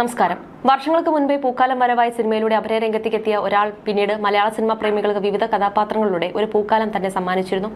നമസ്കാരം. വർഷങ്ങൾക്ക് മുൻപേ പൂക്കാലം വരവായി സിനിമയിലൂടെ അഭിനയ രംഗത്തേക്ക് എത്തിയ ഒരാൾ പിന്നീട് മലയാള സിനിമാ പ്രേമികൾക്ക് വിവിധ കഥാപാത്രങ്ങളിലൂടെ ഒരു പൂക്കാലം തന്നെ സമ്മാനിച്ചിരുന്നു.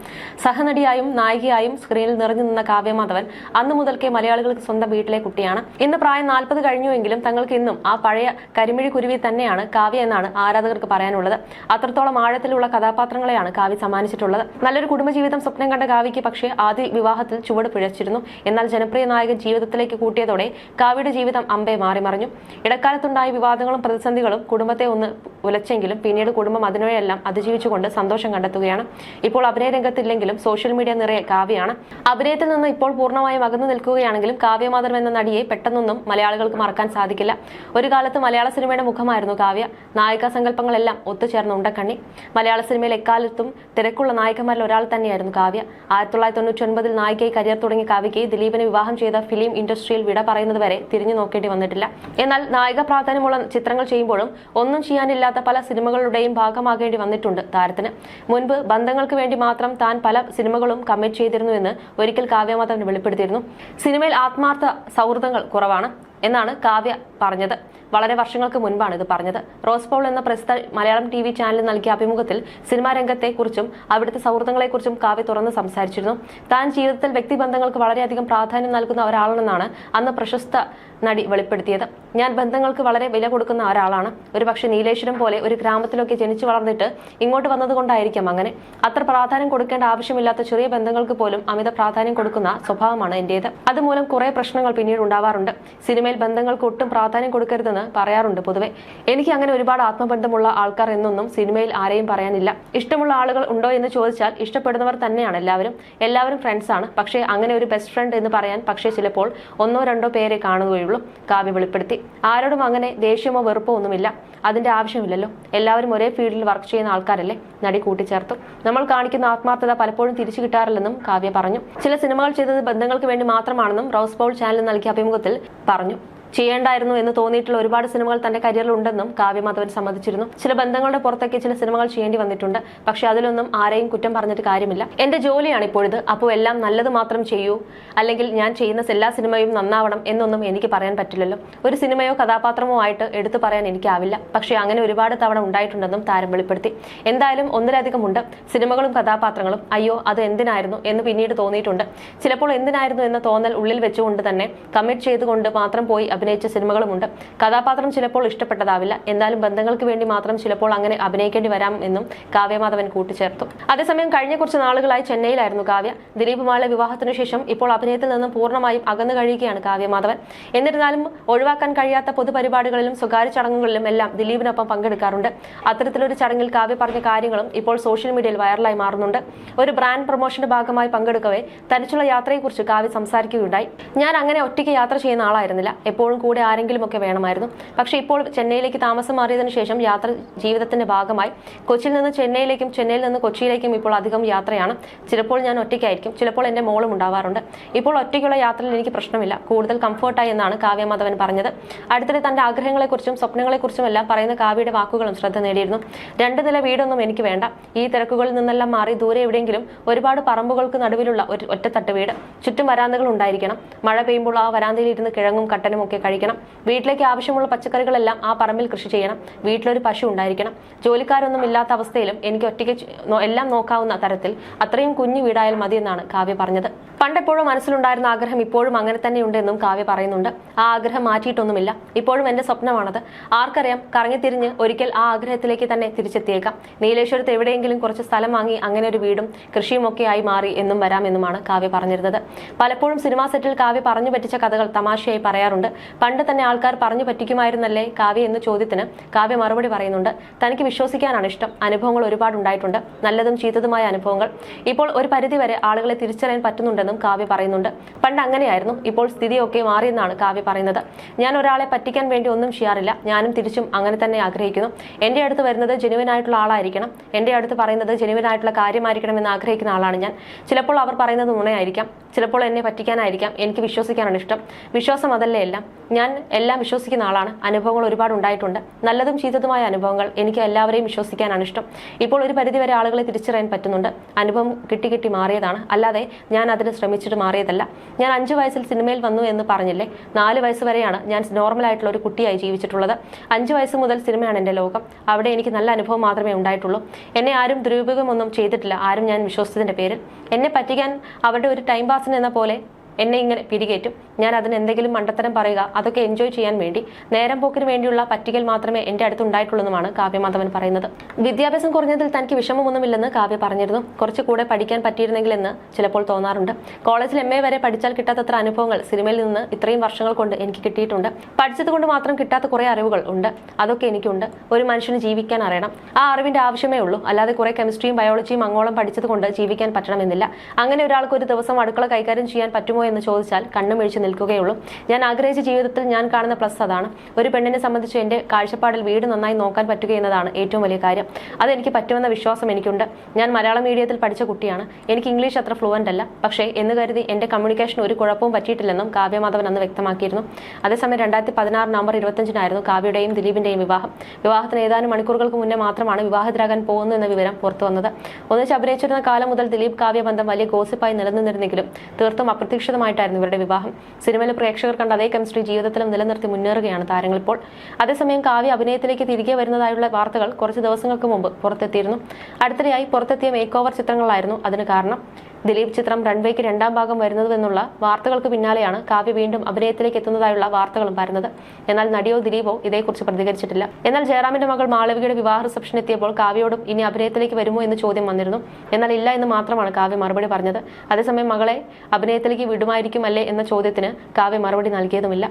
സഹനടിയായും നായികയായും സ്ക്രീനിൽ നിറഞ്ഞു നിന്ന കാവ്യമാധവൻ അന്ന് മുതൽക്കേ മലയാളികൾക്ക് സ്വന്തം വീട്ടിലെ കുട്ടിയാണ്. ഇന്ന് പ്രായം നാൽപ്പത് കഴിഞ്ഞുവെങ്കിലും തങ്ങൾക്ക് ഇന്നും ആ പഴയ കരിമിഴി കുരുവി തന്നെയാണ് കാവ്യ എന്നാണ് ആരാധകർക്ക് പറയാനുള്ളത്. അത്രത്തോളം ആഴത്തിലുള്ള കഥാപാത്രങ്ങളെയാണ് കാവ്യ സമ്മാനിച്ചിട്ടുള്ളത്. നല്ലൊരു കുടുംബജീവിതം സ്വപ്നം കണ്ട കാവ്യയ്ക്ക് പക്ഷേ ആദ്യ വിവാഹത്തിൽ ചുവട് പിഴച്ചിരുന്നു. എന്നാൽ ജനപ്രിയ നായകൻ ജീവിതത്തിലേക്ക് കൂട്ടിയതോടെ കാവ്യയുടെ ജീവിതം അമ്പേ മാറി മറിഞ്ഞു ഇടക്കാലത്തുണ്ടായ വിവാദങ്ങളും പ്രതിസന്ധികളും കുടുംബത്തെ ഒന്ന് ഉലച്ചെങ്കിലും പിന്നീട് കുടുംബം അതിനെയെല്ലാം അതിജീവിച്ചുകൊണ്ട് സന്തോഷം കണ്ടെത്തുകയാണ്. ഇപ്പോൾ അഭിനയ രംഗത്തില്ലെങ്കിലും സോഷ്യൽ മീഡിയ നിറയെ കാവ്യാണ്. അഭിനയത്തിൽ നിന്ന് ഇപ്പോൾ പൂർണമായും അകന്നു നിൽക്കുകയാണെങ്കിലും കാവ്യമാധവൻ എന്ന നടിയെ പെട്ടെന്നൊന്നും മലയാളികൾക്ക് മറക്കാൻ സാധിക്കില്ല. ഒരു കാലത്ത് മലയാള സിനിമയുടെ മുഖമായിരുന്നു കാവ്യ. നായിക സങ്കല്പങ്ങളെല്ലാം ഒത്തുചേർന്ന ഉണ്ടക്കണ്ണി. മലയാള സിനിമയിൽ എക്കാലത്തും തിരക്കുള്ള നായികമാരിൽ ഒരാൾ തന്നെയായിരുന്നു കാവ്യ. ആയിരത്തി തൊള്ളായിരത്തി തൊണ്ണൂറ്റി ഒൻപതിൽ നായികയായി കരിയർ തുടങ്ങിയ കാവ്യയ്ക്ക് ദിലീപിനെ വിവാഹം ചെയ്ത ഫിലിം ഇൻഡസ്ട്രിയിൽ വിട പറയുന്നത് വരെ തിരിഞ്ഞു നോക്കേണ്ടി വന്നിട്ടില്ല. എന്നാൽ നായക പ്രാധാന്യമുള്ള ചിത്രങ്ങൾ ചെയ്യുമ്പോഴും ഒന്നും ചെയ്യാനില്ലാത്ത പല സിനിമകളുടെയും ഭാഗമാകേണ്ടി വന്നിട്ടുണ്ട് താരത്തിന്. മുൻപ് ബന്ധങ്ങൾക്ക് വേണ്ടി മാത്രം താൻ പല സിനിമകളും കമ്മിറ്റ് ചെയ്തിരുന്നുവെന്ന് ഒരിക്കൽ കാവ്യമാധവൻ വെളിപ്പെടുത്തിയിരുന്നു. സിനിമയിൽ ആത്മാർത്ഥ സൗഹൃദങ്ങൾ കുറവാണ്. എന്നാണ് കാവ്യ പറഞ്ഞത്. വളരെ വർഷങ്ങൾക്ക് മുൻപാണ് ഇത് പറഞ്ഞത്. റോസ് പോൾ എന്ന പ്രസിദ്ധ മലയാളം ടി വി ചാനലിൽ നൽകിയ അഭിമുഖത്തിൽ സിനിമാ രംഗത്തെക്കുറിച്ചും അവിടുത്തെ സൗഹൃദങ്ങളെക്കുറിച്ചും കാവ്യ തുറന്ന് സംസാരിച്ചിരുന്നു. താൻ ജീവിതത്തിൽ വ്യക്തിബന്ധങ്ങൾക്ക് വളരെയധികം പ്രാധാന്യം നൽകുന്ന ഒരാളാണെന്നാണ് അന്ന് പ്രശസ്ത നടി വെളിപ്പെടുത്തിയത്. ഞാൻ ബന്ധങ്ങൾക്ക് വളരെ വില കൊടുക്കുന്ന ഒരാളാണ്. ഒരു പക്ഷേ നീലേശ്വരം പോലെ ഒരു ഗ്രാമത്തിലൊക്കെ ജനിച്ചു വളർന്നിട്ട് ഇങ്ങോട്ട് വന്നതുകൊണ്ടായിരിക്കാം അങ്ങനെ. അത്ര പ്രാധാന്യം കൊടുക്കേണ്ട ആവശ്യമില്ലാത്ത ചെറിയ ബന്ധങ്ങൾക്ക് പോലും അമിത പ്രാധാന്യം കൊടുക്കുന്ന സ്വഭാവമാണ് എന്റേത്. അതുമൂലം കുറെ പ്രശ്നങ്ങൾ പിന്നീട് ഉണ്ടാവാറുണ്ട്. സിനിമയിൽ ബന്ധങ്ങൾക്ക് ഒട്ടും പ്രാധാന്യം കൊടുക്കരുതെന്ന് പറയാറുണ്ട് പൊതുവെ. എനിക്ക് അങ്ങനെ ഒരുപാട് ആത്മബന്ധമുള്ള ആൾക്കാർ എന്നൊന്നും സിനിമയിൽ ആരെയും പറയാനില്ല. ഇഷ്ടമുള്ള ആളുകൾ ഉണ്ടോ എന്ന് ചോദിച്ചാൽ ഇഷ്ടപ്പെടുന്നവർ തന്നെയാണ് എല്ലാവരും. എല്ലാവരും ഫ്രണ്ട്സ് ആണ്. പക്ഷേ അങ്ങനെ ഒരു ബെസ്റ്റ് ഫ്രണ്ട് എന്ന് പറയാൻ പക്ഷേ ചിലപ്പോൾ ഒന്നോ രണ്ടോ പേരെ കാണുകയുള്ളൂ. കാവ്യ വെളിപ്പെടുത്തി. ആരോടും അങ്ങനെ ദേഷ്യമോ വെറുപ്പോ ഒന്നുമില്ല. അതിന്റെ ആവശ്യമില്ലല്ലോ. എല്ലാവരും ഒരേ ഫീൽഡിൽ വർക്ക് ചെയ്യുന്ന ആൾക്കാരല്ലേ? നടി കൂട്ടിച്ചേർത്തു. നമ്മൾ കാണിക്കുന്ന ആത്മാർത്ഥത പലപ്പോഴും തിരിച്ചു കിട്ടാറില്ലെന്നും കാവ്യ പറഞ്ഞു. ചില സിനിമകൾ ചെയ്തത് ബന്ധങ്ങൾക്ക് വേണ്ടി മാത്രമാണെന്നും റോസ് പൗൾ ചാനൽ നൽകിയ അഭിമുഖത്തിൽ പറഞ്ഞു. ചെയ്യേണ്ടായിരുന്നു എന്ന് തോന്നിയിട്ടുള്ള ഒരുപാട് സിനിമകൾ തന്റെ കരിയറിൽ ഉണ്ടെന്നും കാവ്യമാധവൻ സമ്മതിച്ചിരുന്നു. ചില ബന്ധങ്ങളുടെ പുറത്തേക്ക് ചില സിനിമകൾ ചെയ്യേണ്ടി വന്നിട്ടുണ്ട്. പക്ഷെ അതിലൊന്നും ആരെയും കുറ്റം പറഞ്ഞിട്ട് കാര്യമില്ല. എന്റെ ജോലിയാണ് ഇപ്പോഴത്. അപ്പോൾ എല്ലാം നല്ലത് മാത്രം ചെയ്യൂ. അല്ലെങ്കിൽ ഞാൻ ചെയ്യുന്ന എല്ലാ സിനിമയും നന്നാവണം എന്നൊന്നും എനിക്ക് പറയാൻ പറ്റില്ലല്ലോ. ഒരു സിനിമയോ കഥാപാത്രമോ ആയിട്ട് എടുത്തു പറയാൻ എനിക്കാവില്ല. പക്ഷേ അങ്ങനെ ഒരുപാട് തവണ ഉണ്ടായിട്ടുണ്ടെന്നും താരം വെളിപ്പെടുത്തി. എന്തായാലും ഒന്നിലധികം ഉണ്ട്. സിനിമകളും കഥാപാത്രങ്ങളും. അയ്യോ അത് എന്തിനായിരുന്നു എന്ന് പിന്നീട് തോന്നിയിട്ടുണ്ട്. ചിലപ്പോൾ എന്തിനായിരുന്നു എന്ന തോന്നൽ ഉള്ളിൽ വെച്ചുകൊണ്ട് തന്നെ കമ്മിറ്റ് ചെയ്തുകൊണ്ട് മാത്രം പോയി അഭിനയിച്ച സിനിമകളുമുണ്ട്. കഥാപാത്രം ചിലപ്പോൾ ഇഷ്ടപ്പെട്ടതാവില്ല. എന്നാലും ബന്ധങ്ങൾക്ക് വേണ്ടി മാത്രം ചിലപ്പോൾ അങ്ങനെ അഭിനയിക്കേണ്ടി വരാം എന്നും കാവ്യമാധവൻ കൂട്ടിച്ചേർത്തു. അതേസമയം കഴിഞ്ഞ കുറച്ച് നാളുകളായി ചെന്നൈയിലായിരുന്നു കാവ്യ. ദിലീപ് ദിലീപുമായുള്ള വിവാഹത്തിനു ശേഷം ഇപ്പോൾ അഭിനയത്തിൽ നിന്നും പൂർണമായും അകന്നു കഴിയുകയാണ് കാവ്യമാധവൻ. എന്നിരുന്നാലും ഒഴിവാക്കാൻ കഴിയാത്ത പൊതുപരിപാടികളിലും സ്വകാര്യ ചടങ്ങുകളിലും എല്ലാം ദിലീപിനൊപ്പം പങ്കെടുക്കാറുണ്ട്. അത്തരത്തിലൊരു ചടങ്ങിൽ കാവ്യ പറഞ്ഞ കാര്യങ്ങളും ഇപ്പോൾ സോഷ്യൽ മീഡിയയിൽ വൈറലായി മാറുന്നുണ്ട്. ഒരു ബ്രാൻഡ് പ്രൊമോഷന്റെ ഭാഗമായി പങ്കെടുക്കവേ തനിച്ചുള്ള യാത്രയെക്കുറിച്ച് കാവ്യ സംസാരിക്കുകയുണ്ടായി. ഞാൻ അങ്ങനെ ഒറ്റയ്ക്ക് യാത്ര ചെയ്യുന്ന ആളായിരുന്നില്ല. എപ്പോഴും കൂടെ ആരെങ്കിലും ഒക്കെ വേണമായിരുന്നു. പക്ഷേ ഇപ്പോൾ ചെന്നൈയിലേക്ക് താമസം മാറിയതിനു ശേഷം യാത്ര ജീവിതത്തിന്റെ ഭാഗമായി. കൊച്ചിയിൽ നിന്ന് ചെന്നൈയിലേക്കും ചെന്നൈയിൽ നിന്ന് കൊച്ചിയിലേക്കും ഇപ്പോൾ അധികം യാത്രയാണ്. ചിലപ്പോൾ ഞാൻ ഒറ്റയ്ക്കായിരിക്കും. ചിലപ്പോൾ എന്റെ മോളും ഉണ്ടാവാറുണ്ട്. ഇപ്പോൾ ഒറ്റയ്ക്കുള്ള യാത്രയിൽ എനിക്ക് പ്രശ്നമില്ല. കൂടുതൽ കംഫർട്ടായി എന്നാണ് കാവ്യമാധവൻ പറഞ്ഞത്. അടുത്തിടെ തന്റെ ആഗ്രഹങ്ങളെക്കുറിച്ചും സ്വപ്നങ്ങളെക്കുറിച്ചും എല്ലാം പറയുന്ന കാവ്യയുടെ വാക്കുകളും ശ്രദ്ധ നേടിയിരുന്നു. രണ്ട് നില വീടൊന്നും എനിക്ക് വേണ്ട. ഈ തിരക്കുകളിൽ നിന്നെല്ലാം മാറി ദൂരെ എവിടെയെങ്കിലും ഒരുപാട് പറമ്പുകൾക്ക് നടുവിലുള്ള ഒരു ഒറ്റത്തട്ട് വീട്. ചുറ്റും വരാന്തകൾ ഉണ്ടായിരിക്കണം. മഴ പെയ്യുമ്പോൾ ആ വരാന്തയിൽ ഇരുന്ന് കിഴങ്ങും കട്ടനും ഒക്കെ കഴിക്കണം. വീട്ടിലേക്ക് ആവശ്യമുള്ള പച്ചക്കറികളെല്ലാം ആ പറമ്പിൽ കൃഷി ചെയ്യണം. വീട്ടിലൊരു പശു ഉണ്ടായിരിക്കണം. ജോലിക്കാരൊന്നും ഇല്ലാത്ത അവസ്ഥയിലും എനിക്ക് ഒറ്റയ്ക്ക് എല്ലാം നോക്കാവുന്ന തരത്തിൽ അത്രയും കുഞ്ഞു വീടായാൽ മതിയെന്നാണ് കാവ്യ പറഞ്ഞത്. പണ്ടെപ്പോഴും മനസ്സിലുണ്ടായിരുന്ന ആഗ്രഹം ഇപ്പോഴും അങ്ങനെ തന്നെയുണ്ടെന്നും കാവ്യ പറയുന്നുണ്ട്. ആ ആഗ്രഹം മാറ്റിയിട്ടൊന്നുമില്ല. ഇപ്പോഴും എന്റെ സ്വപ്നമാണത്. ആർക്കറിയാം കറങ്ങിത്തിരിഞ്ഞ് ഒരിക്കൽ ആ ആഗ്രഹത്തിലേക്ക് തന്നെ തിരിച്ചെത്തിയേക്കാം. നീലേശ്വരത്ത് എവിടെയെങ്കിലും കുറച്ച് സ്ഥലം വാങ്ങി അങ്ങനെ ഒരു വീടും കൃഷിയും ഒക്കെ ആയി മാറി എന്നും വരാമെന്നുമാണ് കാവ്യ പറഞ്ഞിരുന്നത്. പലപ്പോഴും സിനിമാ സെറ്റിൽ കാവ്യ പറഞ്ഞു പറ്റിച്ച കഥകൾ തമാശയായി പറയാറുണ്ട്. പണ്ട് തന്നെ ആൾക്കാർ പറഞ്ഞു പറ്റിക്കുമായിരുന്നല്ലേ കാവ്യ എന്ന ചോദ്യത്തിന് കാവ്യ മറുപടി പറയുന്നുണ്ട്. തനിക്ക് വിശ്വസിക്കാനാണ് ഇഷ്ടം. അനുഭവങ്ങൾ ഒരുപാട് ഉണ്ടായിട്ടുണ്ട്. നല്ലതും ചീത്തതുമായ അനുഭവങ്ങൾ. ഇപ്പോൾ ഒരു പരിധിവരെ ആളുകളെ തിരിച്ചറിയാൻ പറ്റുന്നുണ്ടെന്നും കാവ്യ പറയുന്നുണ്ട്. പണ്ട് അങ്ങനെയായിരുന്നു. ഇപ്പോൾ സ്ഥിതിയൊക്കെ മാറിയെന്നാണ് കാവ്യ പറയുന്നത്. ഞാൻ ഒരാളെ പറ്റിക്കാൻ വേണ്ടി ഒന്നും ചെയ്യാറില്ല. ഞാനും തിരിച്ചും അങ്ങനെ തന്നെ ആഗ്രഹിക്കുന്നു. എന്റെ അടുത്ത് വരുന്നത് ജെനുവിനായിട്ടുള്ള ആളായിരിക്കണം. എന്റെ അടുത്ത് പറയുന്നത് ജെനുവിനായിട്ടുള്ള കാര്യമായിരിക്കണം എന്ന് ആഗ്രഹിക്കുന്ന ആളാണ് ഞാൻ. ചിലപ്പോൾ അവർ പറയുന്നത് നുണയായിരിക്കാം. ചിലപ്പോൾ എന്നെ പറ്റിക്കാനായിരിക്കാം. എനിക്ക് വിശ്വസിക്കാനാണ് ഇഷ്ടം. വിശ്വാസം അതല്ലേ എല്ലാം? ഞാൻ എല്ലാം വിശ്വസിക്കുന്ന ആളാണ്. അനുഭവങ്ങൾ ഒരുപാട് ഉണ്ടായിട്ടുണ്ട്. നല്ലതും ചീത്തതുമായ അനുഭവങ്ങൾ എനിക്ക് എല്ലാവരെയും വിശ്വസിക്കാനാണ് ഇഷ്ടം. ഇപ്പോൾ ഒരു പരിധിവരെ ആളുകളെ തിരിച്ചറിയാൻ പറ്റുന്നുണ്ട്. അനുഭവം കിട്ടി കിട്ടി മാറിയതാണ്. അല്ലാതെ ഞാൻ അതിന് ശ്രമിച്ചിട്ട് മാറിയതല്ല. ഞാൻ അഞ്ച് വയസ്സിൽ സിനിമയിൽ വന്നു എന്ന് പറഞ്ഞില്ലേ? നാല് വയസ്സ് വരെയാണ് ഞാൻ നോർമൽ ആയിട്ടുള്ള ഒരു കുട്ടിയായി ജീവിച്ചിട്ടുള്ളത്. അഞ്ച് വയസ്സ് മുതൽ സിനിമയാണ് എന്റെ ലോകം. അവിടെ എനിക്ക് നല്ല അനുഭവം മാത്രമേ ഉണ്ടായിട്ടുള്ളൂ. എന്നെ ആരും ദുരുപയോഗമൊന്നും ചെയ്തിട്ടില്ല. ആരും ഞാൻ വിശ്വസിച്ചതിന്റെ പേരിൽ. എന്നെ പറ്റിക്കാൻ അവരുടെ ഒരു ടൈം പാസിന് എന്ന പോലെ എന്നെ ഇങ്ങനെ പിരികേറ്റും ഞാൻ അതിന് എന്തെങ്കിലും മണ്ടത്തരം പറയുക അതൊക്കെ എൻജോയ് ചെയ്യാൻ വേണ്ടി നേരം പോക്കിന് വേണ്ടിയുള്ള പറ്റികൾ മാത്രമേ എന്റെ അടുത്ത് ഉണ്ടായിട്ടുള്ളതുമാണ് കാവ്യമാധവൻ പറയുന്നത്. വിദ്യാഭ്യാസം കുറഞ്ഞതിൽ തനിക്ക് വിഷമമൊന്നുമില്ലെന്ന് കാവ്യ പറഞ്ഞിരുന്നു. കുറച്ച് കൂടെ പഠിക്കാൻ പറ്റിയിരുന്നെങ്കിലെന്ന് ചിലപ്പോൾ തോന്നാറുണ്ട്. കോളേജിൽ എം എ വരെ പഠിച്ചാൽ കിട്ടാത്തത്ര അനുഭവങ്ങൾ സിനിമയിൽ നിന്ന് ഇത്രയും വർഷങ്ങൾ കൊണ്ട് എനിക്ക് കിട്ടിയിട്ടുണ്ട്. പഠിച്ചത് കൊണ്ട് മാത്രം കിട്ടാത്ത കുറേ അറിവുകൾ ഉണ്ട്. അതൊക്കെ എനിക്കുണ്ട്. ഒരു മനുഷ്യന് ജീവിക്കാൻ അറിയണം. ആ അറിവിന്റെ ആവശ്യമേ ഉള്ളൂ. അല്ലാതെ കുറെ കെമിസ്ട്രിയും ബയോളജിയും അങ്ങോളം പഠിച്ചത് കൊണ്ട് ജീവിക്കാൻ പറ്റണമെന്നില്ല. അങ്ങനെ ഒരാൾക്ക് ഒരു ദിവസം അടുക്കള കൈകാര്യം ചെയ്യാൻ പറ്റുമോ എന്ന് ചോദിച്ചാൽ കണ്ണും മിഴിച്ച് നിൽക്കുകയുള്ളൂ. ഞാൻ ആഗ്രഹിച്ച ജീവിതത്തിൽ ഞാൻ കാണുന്ന പ്ലസ് അതാണ്. ഒരു പെണ്ണിനെ സംബന്ധിച്ച് എന്റെ കാഴ്ചപ്പാടിൽ വീട് നന്നായി നോക്കാൻ പറ്റുക എന്നതാണ് ഏറ്റവും വലിയ കാര്യം. അതെനിക്ക് പറ്റുമെന്ന വിശ്വാസം എനിക്കുണ്ട്. ഞാൻ മലയാളം മീഡിയത്തിൽ പഠിച്ച കുട്ടിയാണ്. എനിക്ക് ഇംഗ്ലീഷ് അത്ര ഫ്ലുവന്റ് അല്ല. പക്ഷേ എന്ന് കരുതി എന്റെ കമ്മ്യൂണിക്കേഷൻ ഒരു കുഴപ്പവും പറ്റിയിട്ടില്ലെന്നും കാവ്യമാധവൻ അന്ന് വ്യക്തമാക്കിയിരുന്നു. അതേസമയം രണ്ടായിരത്തി പതിനാറ് നവംബർ ഇരുപത്തഞ്ചിനായിരുന്നു കാവ്യയുടെയും ദിലീപിന്റെയും വിവാഹം. വിവാഹത്തിന് ഏതാനും മണിക്കൂറുകൾക്ക് മുന്നേ മാത്രമാണ് വിവാഹിതരാകാൻ പോകുന്നു എന്ന വിവരം പുറത്തു വന്നത് ഒന്നിച്ച് അഭിനയിച്ചിരുന്ന കാലം മുതൽ ദിലീപ് കാവ്യ ബന്ധം വലിയ ഗോസിപ്പായി നിലനിന്നിരുന്നെങ്കിലും തീർത്തും അപ്രതീക്ഷിതമായിട്ടായിരുന്നു ഇവരുടെ വിവാഹം. സിനിമയിലെ പ്രേക്ഷകർ കണ്ട അതേ കെമിസ്ട്രി ജീവിതത്തിലും നിലനിർത്തി മുന്നേറുകയാണ് താരങ്ങൾ ഇപ്പോൾ അതേസമയം കാവ്യ അഭിനയത്തിലേക്ക് തിരികെ വരുന്നതായുള്ള വാർത്തകൾ കുറച്ച് ദിവസങ്ങൾക്ക് മുമ്പ് പുറത്തെത്തിയിരുന്നു. അടുത്തിടെയായി പുറത്തെത്തിയ മേക്ക് ഓവർ ചിത്രങ്ങളായിരുന്നു അതിന് കാരണം. ദിലീപ് ചിത്രം റൺവേക്ക് രണ്ടാം ഭാഗം വരുന്നതെന്നുള്ള വാർത്തകൾക്ക് പിന്നാലെയാണ് കാവ്യ വീണ്ടും അഭിനയത്തിലേക്ക് എത്തുന്നതായുള്ള വാർത്തകളും വരുന്നത്. എന്നാൽ നടിയോ ദിലീപോ ഇതേക്കുറിച്ച് പ്രതികരിച്ചിട്ടില്ല. എന്നാൽ ജയറാമിന്റെ മകൾ മാളവികയുടെ വിവാഹ റിസപ്ഷൻ എത്തിയപ്പോൾ കാവ്യയോടും ഇനി അഭിനയത്തിലേക്ക് വരുമോ എന്ന് ചോദ്യം വന്നിരുന്നു. എന്നാൽ ഇല്ല എന്ന് മാത്രമാണ് കാവ്യ മറുപടി പറഞ്ഞത്. അതേസമയം മകളെ അഭിനയത്തിലേക്ക് വിടുമായിരിക്കും അല്ലേ എന്ന ചോദ്യത്തിന് കാവ്യ മറുപടി നൽകിയതുമില്ല.